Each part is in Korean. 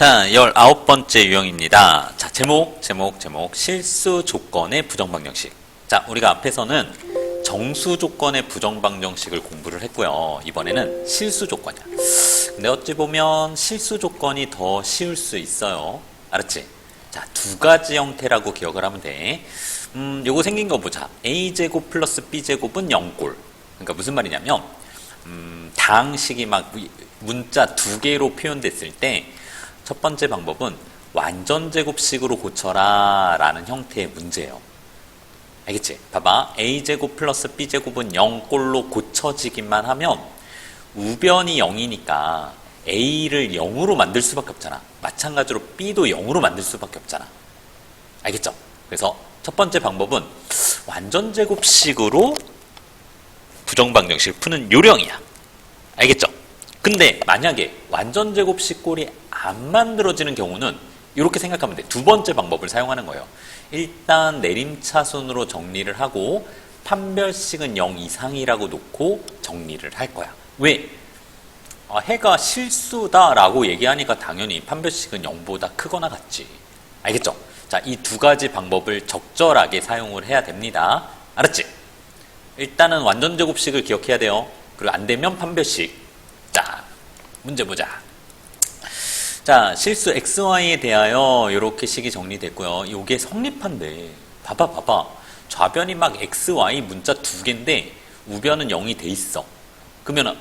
자, 19번째 유형입니다. 자, 제목, 제목, 제목. 실수 조건의 부정방정식. 자, 우리가 앞에서는 정수 조건의 부정방정식을 공부를 했고요. 이번에는 실수 조건이야. 근데 어찌 보면 실수 조건이 더 쉬울 수 있어요. 알았지? 자, 두 가지 형태라고 기억을 하면 돼. 음, 요거 생긴 거 보자. a제곱 플러스 b제곱은 0꼴. 그러니까 무슨 말이냐면, 음, 다항식이 막 문자 두 개로 표현됐을 때 첫 번째 방법은 완전 제곱식으로 고쳐라 라는 형태의 문제예요. 알겠지? 봐봐. a제곱 플러스 b제곱은 0꼴로 고쳐지기만 하면 우변이 0이니까 a를 0으로 만들 수밖에 없잖아. 마찬가지로 b도 0으로 만들 수밖에 없잖아. 알겠죠? 그래서 첫 번째 방법은 완전 제곱식으로 부정방정식을 푸는 요령이야. 알겠죠? 근데 만약에 완전 제곱식 꼴이 안 만들어지는 경우는 이렇게 생각하면 돼. 두 번째 방법을 사용하는 거예요. 일단 내림차순으로 정리를 하고 판별식은 0 이상이라고 놓고 정리를 할 거야. 왜? 아, 해가 실수다라고 얘기하니까 당연히 판별식은 0보다 크거나 같지. 알겠죠? 자, 이 두 가지 방법을 적절하게 사용을 해야 됩니다. 알았지? 일단은 완전 제곱식을 기억해야 돼요. 그리고 안 되면 판별식. 자, 문제 보자. 자, 실수 xy에 대하여 이렇게 식이 정리됐고요. 이게 성립한데 봐봐 봐봐. 좌변이 막 xy 문자 두 개인데 우변은 0이 돼 있어. 그러면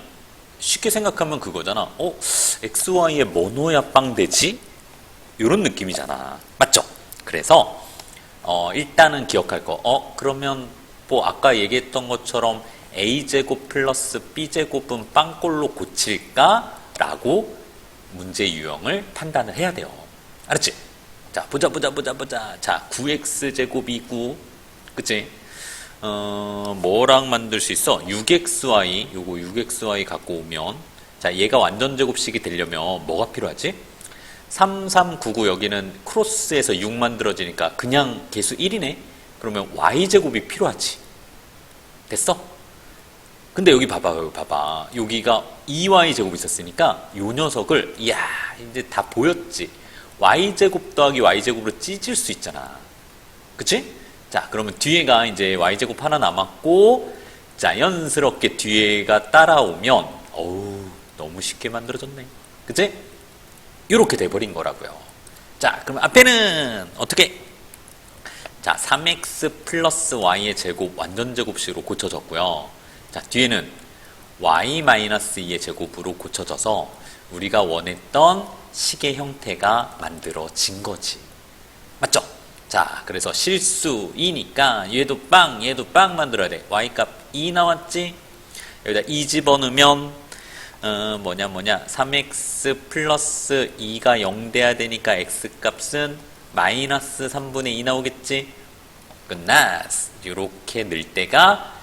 쉽게 생각하면 그거잖아. 어? xy에 뭐 넣어야 빵 되지? 이런 느낌이잖아. 맞죠? 그래서 어, 일단은 기억할 거. 어, 그러면 뭐 아까 얘기했던 것처럼 a제곱 플러스 b제곱은 빵꼴로 고칠까? 라고 문제 유형을 판단을 해야 돼요. 알았지? 자, 보자, 보자, 보자, 보자. 자, 9x제곱이 9. 그치? 어, 뭐랑 만들 수 있어? 6xy, 요거 6xy 갖고 오면, 자, 얘가 완전 제곱식이 되려면 뭐가 필요하지? 3, 3, 9, 9 여기는 크로스에서 6 만들어지니까 그냥 개수 1이네? 그러면 y제곱이 필요하지. 됐어? 근데 여기 봐봐, 여기 봐봐. 여기가 2y 제곱이 있었으니까 요 녀석을 이야 이제 다 보였지. y 제곱 더하기 y 제곱으로 찢을 수 있잖아. 그치? 자, 그러면 뒤에가 이제 y 제곱 하나 남았고 자연스럽게 뒤에가 따라오면 어우 너무 쉽게 만들어졌네. 그치? 이렇게 돼버린 거라고요. 자, 그럼 앞에는 어떻게? 자, 3x 플러스 y의 제곱 완전 제곱식으로 고쳐졌고요. 자, 뒤에는 y-2의 제곱으로 고쳐져서 우리가 원했던 식의 형태가 만들어진 거지. 맞죠? 자, 그래서 실수이니까 얘도 빵, 얘도 빵 만들어야 돼. y값 2 나왔지? 여기다 2 집어넣으면 어, 뭐냐 뭐냐 3x 플러스 2가 0 돼야 되니까 x값은 마이너스 3분의 2 나오겠지? 끝났어. 이렇게 늘 때가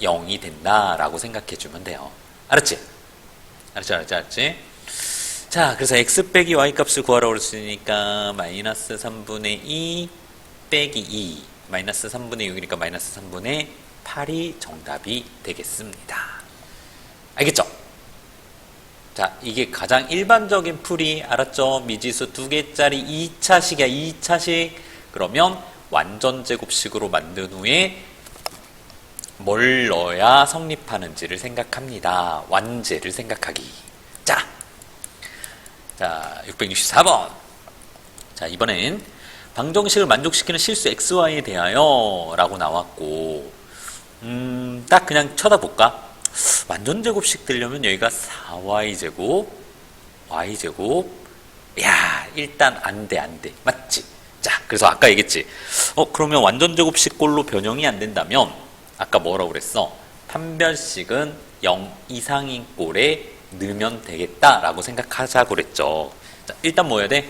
0이 된다라고 생각해 주면 돼요. 알았지? 알았지? 알았지? 알았지? 자, 그래서 x 빼기 y 값을 구하라고 그랬으니까 마이너스 3분의 2 빼기 2 마이너스 3분의 6이니까 마이너스 3분의 8이 정답이 되겠습니다. 알겠죠? 자, 이게 가장 일반적인 풀이 알았죠? 미지수 두 개짜리 2차식이야, 2차식. 그러면 완전 제곱식으로 만든 후에 뭘 넣어야 성립하는지를 생각합니다. 완제를 생각하기. 자, 자, 664번. 자, 이번엔 방정식을 만족시키는 실수 xy에 대하여 라고 나왔고, 음, 딱 그냥 쳐다볼까? 완전 제곱식 되려면 여기가 4y제곱, y제곱, 야, 일단 안 돼, 안 돼. 맞지? 자, 그래서 아까 얘기했지. 어, 그러면 완전 제곱식 꼴로 변형이 안 된다면, 아까 뭐라고 그랬어? 판별식은 0 이상인 꼴에 넣으면 되겠다라고 생각하자고 그랬죠. 자, 일단 뭐 해야 돼?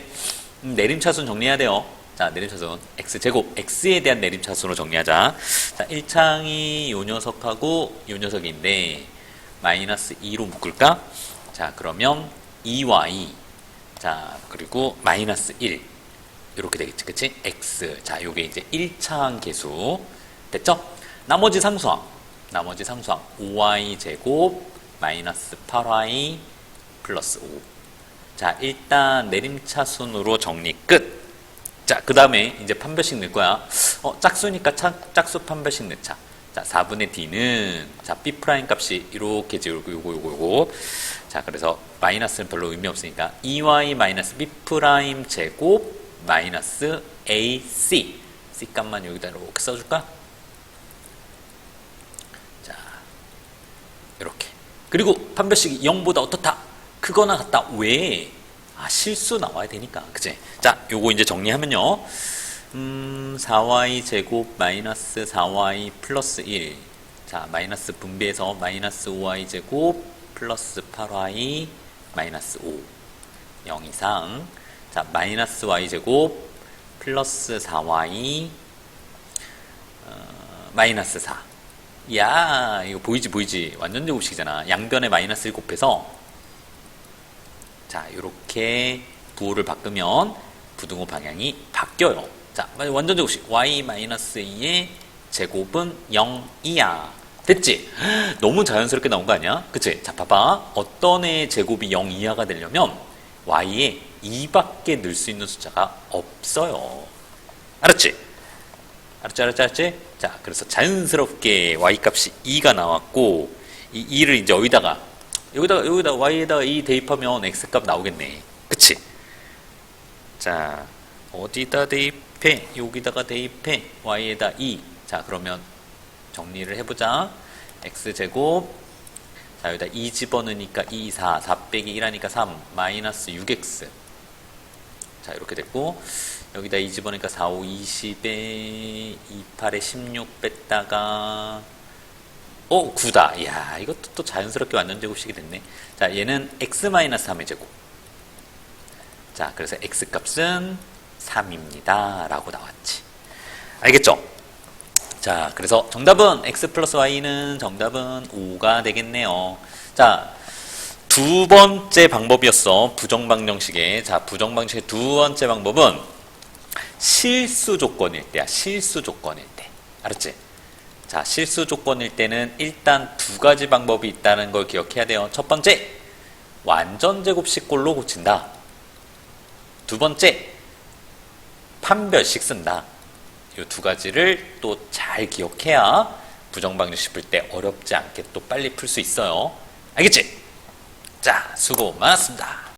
음, 내림차순 정리해야 돼요. 자, 내림차순 x제곱, x에 대한 내림차순으로 정리하자. 자, 1창이 요 녀석하고 요 녀석인데 마이너스 2로 묶을까? 자, 그러면 2y 자, 그리고 마이너스 1 이렇게 되겠지, 그치? x 자, 요게 이제 1차항 계수 됐죠? 나머지 상수항 나머지 상수항 5y 제곱 마이너스 8y 플러스 5 자, 일단 내림차순으로 정리 끝. 자, 그 다음에 이제 판별식 넣을 거야. 어, 짝수니까 차, 짝수 판별식 넣자. 자, 4분의 d는, 자, b 프라임 값이 이렇게 요거, 요거, 요거, 요거. 자, 그래서 마이너스는 별로 의미 없으니까 2y 마이너스 b 프라임 제곱 마이너스 ac. c 값만 여기다 이렇게 써줄까? 자, 이렇게. 그리고 판별식이 0보다 어떻다? 크거나 같다. 왜? 아, 실수 나와야 되니까. 그치? 자, 요거 이제 정리하면요. 음, 4y 제곱 마이너스 4y 플러스 1. 자, 마이너스 분배해서 마이너스 5y 제곱 플러스 8y 마이너스 5. 0 이상. 자, 마이너스 y 제곱 플러스 4y 어, 마이너스 4. 야, 이거 보이지, 보이지. 완전 제곱식이잖아. 양변에 마이너스를 곱해서 자, 이렇게 부호를 바꾸면 부등호 방향이 바뀌어요. 자, 완전 제곱식 y-2의 제곱은 0이야. 됐지? 너무 자연스럽게 나온 거 아니야? 그치? 자, 봐봐. 어떤 애의 제곱이 0 이하가 되려면 y에 2밖에 넣을 수 있는 숫자가 없어요. 알았지? 알았지, 알았지, 알았지? 자, 그래서 자연스럽게 y 값이 2가 나왔고, 이 2를 이제 여기다가, 여기다가, 여기다 y에다가 2 대입하면 x 값 나오겠네. 그치? 자, 어디다 대입해? 여기다가 대입해. y에다 2. 자, 그러면 정리를 해보자. x제곱. 자, 여기다 2 집어넣으니까 2, 4. 4 빼기 1 하니까 3. 마이너스 6x. 자, 이렇게 됐고. 여기다 2 집어넣으니까 4, 5, 20에 2, 8에 16 뺐다가 어, 9다. 이야, 이것도 또 자연스럽게 완전 제곱식이 됐네. 자, 얘는 x-3의 제곱. 자, 그래서 x 값은 3입니다. 라고 나왔지. 알겠죠? 자, 그래서 정답은 x 플러스 y는 정답은 5가 되겠네요. 자, 두 번째 방법이었어. 부정방정식의. 자, 부정방정식의 두 번째 방법은 실수 조건일 때야. 실수 조건일 때. 알았지? 자, 실수 조건일 때는 일단 두 가지 방법이 있다는 걸 기억해야 돼요. 첫 번째, 완전 제곱식꼴로 고친다. 두 번째, 판별식 쓴다. 이 두 가지를 또 잘 기억해야 부정방정식 풀때 어렵지 않게 또 빨리 풀 수 있어요. 알겠지? 자, 수고 많았습니다.